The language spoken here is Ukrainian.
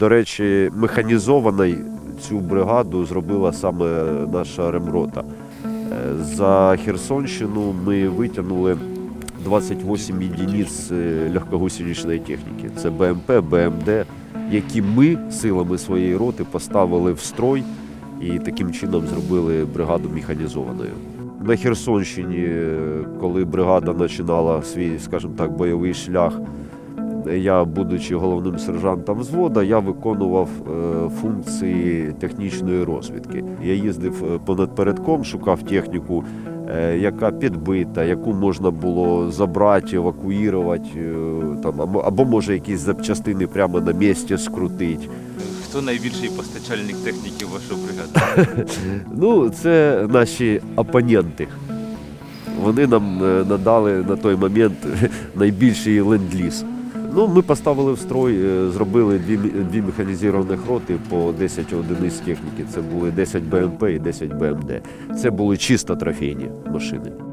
До речі, механізованою цю бригаду зробила саме наша ремрота. Е, За Херсонщину ми витягнули 28 єдиниць е, легкогусеничної техніки. Це БМП, БМД, які ми силами своєї роти поставили в строй і таким чином зробили бригаду механізованою. На Херсонщині, е, коли бригада починала свій, скажімо так, бойовий шлях, я, будучи головним сержантом взвода, я виконував е, функції технічної розвідки. Я їздив е, понад передком, шукав техніку, е, яка підбита, яку можна було забрати, евакуювати, е, там, або, може якісь запчастини прямо на місці скрутити. Хто найбільший постачальник техніки в вашу бригаду? Ну, це наші опоненти. Вони нам надали на той момент найбільший ленд-ліз. Ну, ми поставили в строй, е, зробили дві, дві механізованих роти по 10 одиниць техніки. Це були 10 БМП і 10 БМД. Це були чисто трофейні машини.